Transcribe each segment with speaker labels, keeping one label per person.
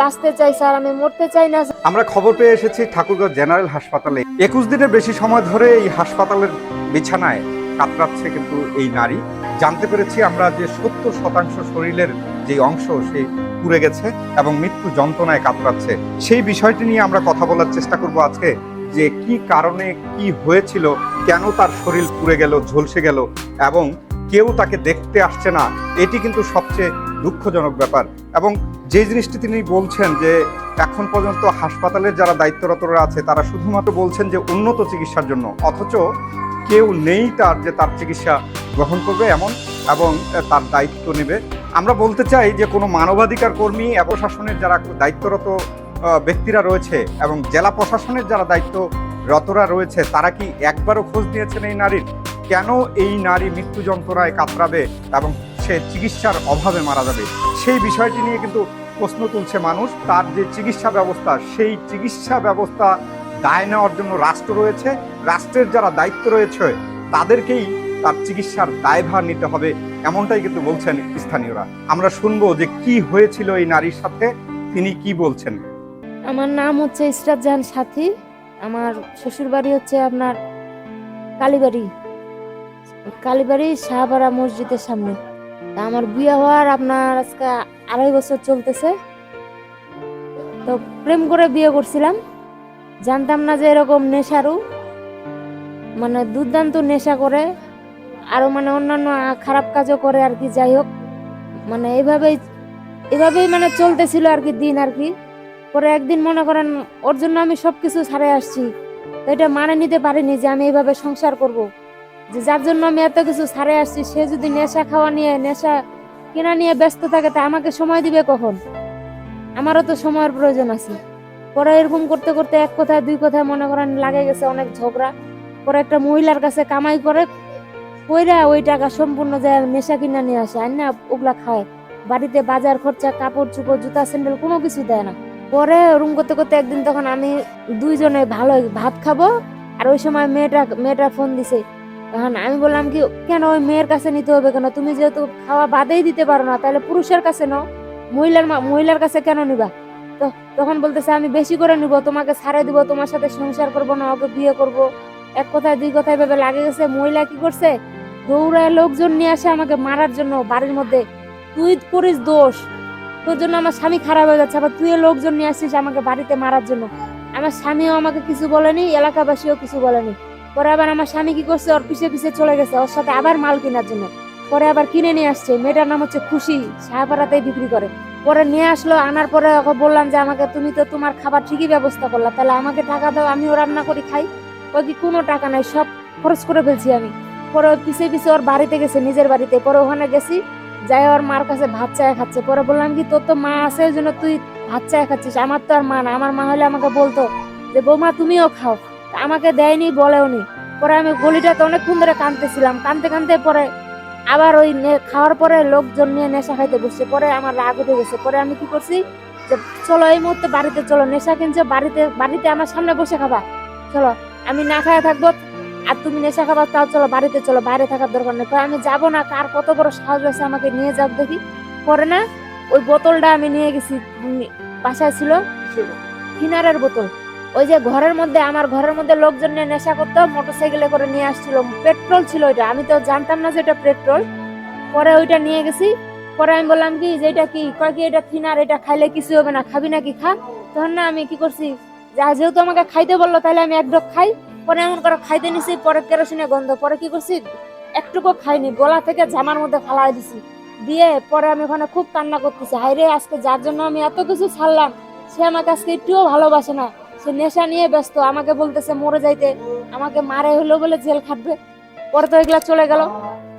Speaker 1: বাঁচতে চাই, স্যার, আমি মরতে চাই না
Speaker 2: আমরা খবর পেয়ে এসেছি জেনারেল হাসপাতালে। একুশ দিনের বেশি সময় ধরে এই হাসপাতালের বিছানায় কাতরাচ্ছে কিন্তু এই নারী। জানতে পেরেছি আমরা যে সত্তর শতাংশ শরীরের যে অংশ, সে পুড়ে গেছে এবং মৃত্যু যন্ত্রণায় কাতরাচ্ছে। সেই বিষয়টি নিয়ে আমরা কথা বলার চেষ্টা করব আজকে, যে কি কারণে কি হয়েছিল, কেন তার শরীর পুড়ে গেল, ঝলসে গেল, এবং কেউ তাকে দেখতে আসছে না, এটি কিন্তু সবচেয়ে দুঃখজনক ব্যাপার। এবং যে জিনিসটি তিনি বলছেন যে এখন পর্যন্ত হাসপাতালের যারা দায়িত্বরতরা আছে, তারা শুধুমাত্র বলছেন যে উন্নত চিকিৎসার জন্য, অথচ কেউ নেই তার যে তার চিকিৎসা গ্রহণ করবে এমন এবং তার দায়িত্ব নেবে। আমরা বলতে চাই যে কোনো মানবাধিকার কর্মী এবং শাসনের যারা দায়িত্বরত ব্যক্তিরা রয়েছে এবং জেলা প্রশাসনের যারা দায়িত্বরতরা রয়েছে, তারা কি একবারও খোঁজ নিয়েছেন এই নারীর? কেন এই নারী মৃত্যু যন্ত্রণায় কাতরাবে এবং সে চিকিৎসার অভাবে মারা যাবে। সেই বিষয়টি নিয়ে কিন্তু প্রশ্ন তুলছে মানুষ। তার যে চিকিৎসা ব্যবস্থা, সেই চিকিৎসা ব্যবস্থা দায় নেওয়ার জন্য রাষ্ট্র রয়েছে। রাষ্ট্রের যারা দায়িত্ব রয়েছে, তাদেরকেই তার চিকিৎসার দায়ভার নিতে হবে, এমনটাই কিন্তু বলছেন স্থানীয়রা। আমরা শুনব যে কি হয়েছিল এই নারীর সাথে, তিনি কি বলছেন?
Speaker 1: আমার নাম হচ্ছে ইসরাত জাহান সাথী। আমার শ্বশুর বাড়ি হচ্ছে আপনার কালীবাড়ি। কালীবাড়ি শাহবাড়া মসজিদের সামনে। তা আমার বিয়ে হওয়ার আপনার আজকে আড়াই বছর চলতেছে। তো প্রেম করে বিয়ে করছিলাম। জানতাম না যে এরকম নেশারু মানে দুর্দান্ত নেশা করে, আরও মানে অন্যান্য খারাপ কাজও করে আর কি, যাই হোক। মানে এইভাবেই এভাবেই মানে চলতেছিল আর কি দিন আর কি। পরে একদিন মনে করেন, ওর জন্য আমি সবকিছু ছাড়ে আসছি। তো এটা মানে নিতে পারিনি যে আমি এইভাবে সংসার করব। যে যার জন্য আমি এত কিছু ছাড়ে আসছি, সে যদি নেশা খাওয়া নিয়ে, নেশা কেনা নিয়ে ব্যস্ত থাকে, তা আমাকে সময় দিবে কখন? আমারও তো সময়ের প্রয়োজন আছে। পরে এরকম করতে করতে এক কথায়, দুই কথায় মনে করেন লাগে গেছে অনেক ঝগড়া। পরে একটা মহিলার কাছে কামাই করে, কইরা ওই টাকা সম্পূর্ণ যায় নেশা কিনা নিয়ে আসে আর না ওগুলা খায়। বাড়িতে বাজার খরচা, কাপড় চুপড়, জুতা, স্যান্ডেল কোনো কিছু দেয় না। পরে রুম করতে করতে একদিন তখন আমি দুইজনে ভালো ভাত খাব, আর ওই সময় মেয়েটা মেয়েটা ফোন দিছে তখন আমি বললাম কি, কেন ওই মেয়ের কাছে নিতে হবে কেন? তুমি যেহেতু খাওয়া বাদেই দিতে পারো না, তাহলে পুরুষের কাছে নাও। মহিলার মহিলার কাছে কেন নিবা? তো তখন বলতেছে, আমি বেশি করে নিব, তোমাকে ছাড়ে দিব, তোমার সাথে সংসার করব না, ওকে বিয়ে করব। এক কথায়, দুই কথায় ভেবে লাগে গেছে, মহিলা কি করছে? দৌড়ায় লোকজন নিয়ে আসে আমাকে মারার জন্য বাড়ির মধ্যে। তুই করিস দোষ, তোর জন্য আমার স্বামী খারাপ হয়ে যাচ্ছে, আবার তুই লোকজন নিয়ে আসছিস আমাকে বাড়িতে মারার জন্য। আমার স্বামীও আমাকে কিছু বলেনি, এলাকাবাসীও কিছু বলেনি। পরে আবার আমার স্বামী কি করছে? ওর পিছে পিছে চলে গেছে। ওর সাথে আবার মাল কেনার জন্য। পরে আবার কিনে নিয়ে আসছে। মেয়েটার নাম হচ্ছে খুশি। শাহপাড়াতেই বিক্রি করে। পরে নিয়ে আসলো। আনার পরে ওকে বললাম যে, আমাকে তুমি তো তোমার খাবার ঠিকই ব্যবস্থা করলা। তাহলে আমাকে টাকা দাও, আমিও রান্না করি, খাই। ওই কি কোনো টাকা নাই, সব খরচ করে ফেলছি আমি। পরে ওই পিছে পিছে ওর বাড়িতে গেছে, নিজের বাড়িতে। পরে ওখানে গেছি, যাই ওর মার কাছে ভাত চায় খাচ্ছে। পরে বললাম কি, তোর তো মা আছে, ওই জন্য তুই ভাত চায় খাচ্ছিস। আমার তো আর মা না। আমার মা হলে আমাকে বলতো যে, বৌমা, তুমিও খাও। আমাকে দেয়নি বলেওনি। পরে আমি গলিটাতে অনেকক্ষণ ধরে কাঁদতেছিলাম। কাঁদতে কাঁদতে পরে আবার ওই খাওয়ার পরে লোকজন নিয়ে নেশা খাইতে বসছে। পরে আমার রাগ উঠে গেছে। পরে আমি কি করছি যে চলো এই মুহূর্তে বাড়িতে চলো। নেশা কিনছে বাড়িতে বাড়িতে আমার সামনে বসে খাবা। চলো আমি না খায়া থাকব। আর তুমি নেশা খাবার তাও চলো বাড়িতে চলো। বাইরে থাকার দরকার নেই। পরে আমি যাব না। কার কত বড় সাহস আছে আমাকে নিয়ে যাও দেখি। পরে না ওই বোতলটা আমি নিয়ে গেছি। বাসায় ছিল ফিনারের বোতল। ওই যে ঘরের মধ্যে, আমার ঘরের মধ্যে লোকজন নিয়ে নেশা করতো, মোটরসাইকেলে করে নিয়ে আসছিল। পেট্রোল ছিল ওইটা, আমি তো জানতাম না যে এটা পেট্রোল। পরে ওইটা নিয়ে গেছি। পরে আমি বললাম কি, যে এটা কি? কয় কি, এটা থিনার এটা খাইলে কিছু হবে না, খাবি নাকি খা? তখন না আমি কি করছি, যা যেহেতু আমাকে খাইতে বলল, তাহলে আমি এক ডক খাই। পরে এমন করে খাইতে নিছি, পরে কেরোসিনে গন্ধ। পরে কি করছি, একটুকু খাইনি, গলা থেকে জামার মধ্যে ফালাই দিছি। দিয়ে পরে আমি ওখানে খুব কান্না করতেছি। হাইরে আজকে যার জন্য আমি এত কিছু ছাড়লাম, সে আমাকে আজকে একটুও ভালোবাসে না। সে নেশা নিয়ে ব্যস্ত, আমাকে বলতেছে মরে যাইতে, আমাকে মারে হলো বলে জেল খাটবে। পরে তো এগুলা চলে গেল।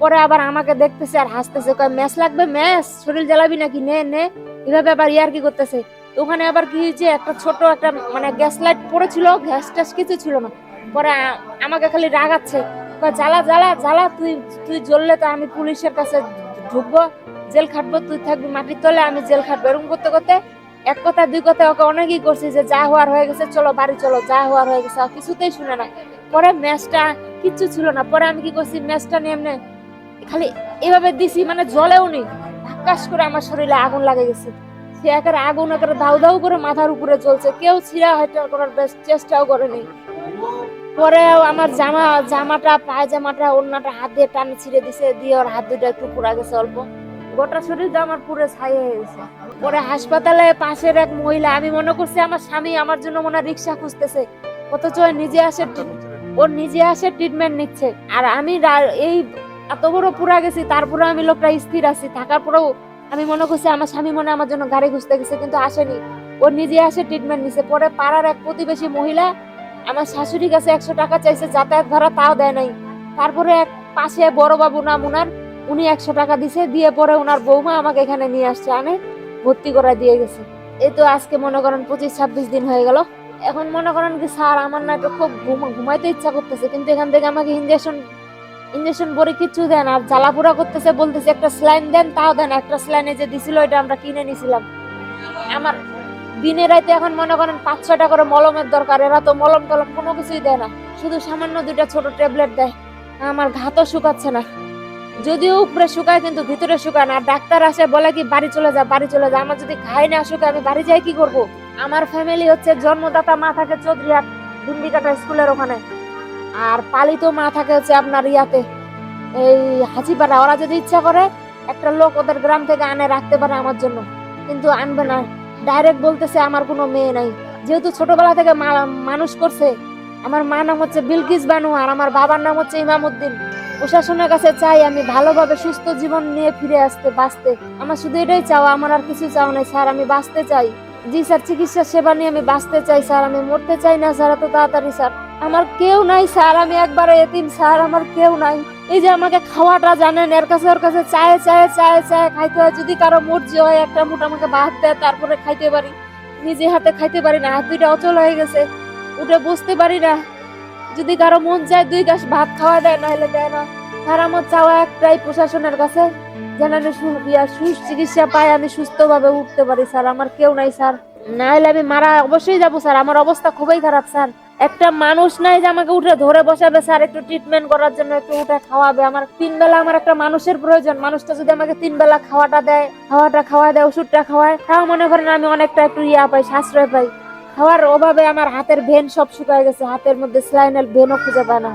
Speaker 1: পরে আবার আমাকে দেখতেছে আর হাসতেছে, কয়, ম্যাচ লাগবে, ম্যাচ? শরীর জ্বালাবি নাকি? নে নে। এভাবে আবার ইয়ার কি করতেছে? ওখানে আবার কি হয়েছে, একটা ছোট একটা মানে গ্যাস লাইট পড়েছিল গ্যাস ট্যাস কিছু ছিল না। পরে আমাকে খালি রাগাচ্ছে। জ্বালা জ্বালা জ্বালা, তুই তুই জ্বললে তো আমি পুলিশের কাছে ঢুকবো, জেল খাটবো, তুই থাকবি মাটির তলে, আমি জেল খাটবো। এরকম করতে করতে এক কথা, দুই কথা, ওকে অনেকই করছি যে যা হওয়ার হয়ে গেছে, চলো বাড়ি, চলো, যা হওয়ার হয়ে গেছে কিছুতেই শুনে না। পরে ম্যাচটা কিচ্ছু ছিল না। পরে আমি কি করছি, ম্যাচটা নিয়ে এমনি খালি এভাবে দিছি মানে জলেও নি ধাক্কাস করে আমার শরীরে আগুন লাগে গেছে। সে একের আগুন, একের দাউ দাউ করে মাথার উপরে চলছে কেউ ছিঁড়া হয়তো করার চেষ্টাও করেনি। পরে আমার জামা, জামাটা, পায়জামাটা অন্যটা হাত দিয়ে টানে ছিঁড়ে দিছে, দিয়ে ওর হাত দুটা একটু পুড়া গেছে অল্প। গোটা শরীরটা আমার পুরো ছাই হয়ে গেছে। পরে হাসপাতালে পাশের এক মহিলা, আমি মনে করছি আমার স্বামী আমার জন্য মনে রিক্সা খুঁজতেছে। অথচ ও নিজে আসে ওর নিজে আসে ট্রিটমেন্ট নিচ্ছে। আর আমি এই এত বড় পুরা গেছি তারপরে আমি লোকটা স্থির আছি। থাকার পরেও আমি মনে করছি আমার স্বামী মনে আমার জন্য গাড়ি খুঁজতে গেছে, কিন্তু আসেনি। ও নিজে আসে ট্রিটমেন্ট নিছে। পরে পাড়ার এক প্রতিবেশী মহিলা আমার শাশুড়ির কাছে একশো টাকা চাইছে, যাতায়াত ভাড়া তাও দেয় নাই। তারপরে এক পাশে বড় বাবু নাম উনার উনি একশো টাকা দিছে, দিয়ে পরে ওনার বৌমা আমাকে এখানে নিয়ে আসছে, আনে, ভর্তি করে দিয়ে গেছে। এই তো আজকে মনে করেন পঁচিশ ছাব্বিশ দিন হয়ে গেল। এখন মনে করেন কি, স্যার, আমার না একটু খুব ঘুম- ঘুমাইতে ইচ্ছা করতেছে, কিন্তু এখান থেকে আমাকে ইঞ্জেকশন ইঞ্জেকশন পরে কিছু দেন আর জ্বালাপুরা করতেছে, বলতেছে একটা স্লাইন দেন, তাও দেন, একটা স্লাইনে যে দিছিল এটা আমরা কিনে নিছিলাম। আমার দিনে রাতে এখন মনে করেন পাঁচ ছটা করে মলমের দরকার, এরা তো মলম টলম কোনো কিছুই দেয় না। শুধু সামান্য দুইটা ছোট ট্যাবলেট দেয়। আমার ঘাতও শুকাচ্ছে না। যদিও উপরে শুকায়, কিন্তু ভিতরে শুকায় না। ডাক্তার আসে, বলে কি, বাড়ি চলে যা, বাড়ি চলে যা। আমার যদি খাই না শুকায়, আমি বাড়ি যাই কি করব? আমার ফ্যামিলি হচ্ছে জন্মদাতা মা থাকে চৌধুরীহাট দুন্দিকাটা স্কুলের ওখানে। আর পালিত মা থাকে হচ্ছে আপনার ইয়াতে, এই হাজিপাড়া। ওরা যদি ইচ্ছা করে, একটা লোক ওদের গ্রাম থেকে আনে, রাখতে পারে আমার জন্য। কিন্তু আনবে না। ডাইরেক্ট বলতেছে, আমার কোনো মেয়ে নাই। যেহেতু ছোটবেলা থেকে মানুষ করছে, আমার মা নাম হচ্ছে বিলকিস বানু, আর আমার বাবার নাম হচ্ছে ইমামউদ্দিন। প্রশাসনের কাছে চাই আমি ভালোভাবে সুস্থ জীবন নিয়ে ফিরে আসতে, বাঁচতে। আমার শুধু এটাই চাওয়া, আমার আর কিছু চাও নাই। স্যার, আমি বাঁচতে চাই। জি স্যার, চিকিৎসা সেবা নিয়ে আমি বাঁচতে চাই, স্যার। আমি মরতে চাই না, স্যার, এত তাড়াতাড়ি, স্যার। আমার কেউ নাই, স্যার। আমি একবারে এতিম, স্যার। আমার কেউ নাই। এই যে আমাকে খাওয়াটা জানেন, এর কাছে, ওর কাছে চায়ে চায়ে চায়ে চায়ে খাইতে হয়। যদি কারও মর্জি হয়, একটা মুঠ আমাকে ভাত দেয়, তারপরে খাইতে পারি। নিজে হাতে খাইতে পারি না। হাত দুইটা অচল হয়ে গেছে। উঠে বসতে পারি না। যদি কারও মন চায় দুই গাছ ভাত খাওয়া দেয়, নাহলে দেয় না। আর আমার চাওয়া একটাই প্রশাসনের কাছে। যেন আমি সুচিকিৎসা পাই, আমি সুস্থভাবে উঠতে পারি, স্যার। আমার কেউ নাই, স্যার। না হলে আমি মারা অবশ্যই যাব, স্যার। আমার অবস্থা খুবই খারাপ, স্যার। একটা মানুষ নাই যে আমাকে উঠে ধরে বসাবে, স্যার। একটু ট্রিটমেন্ট করার জন্য, একটু উঠে খাওয়াবে। আমার তিন বেলা আমার একটা মানুষের প্রয়োজন। মানুষটা যদি আমাকে তিন বেলা খাওয়াটা দেয়, খাওয়াটা খাওয়া দেয়, ওষুধটা খাওয়ায়, তাও মনে করেন আমি অনেকটা একটু ইয়া পাই, সাশ্রয় পাই। খাওয়ার অভাবে আমার হাতের ভেন সব শুকায় গেছে। হাতের মধ্যে স্লাইনাল ভেনও খুঁজে পায় না।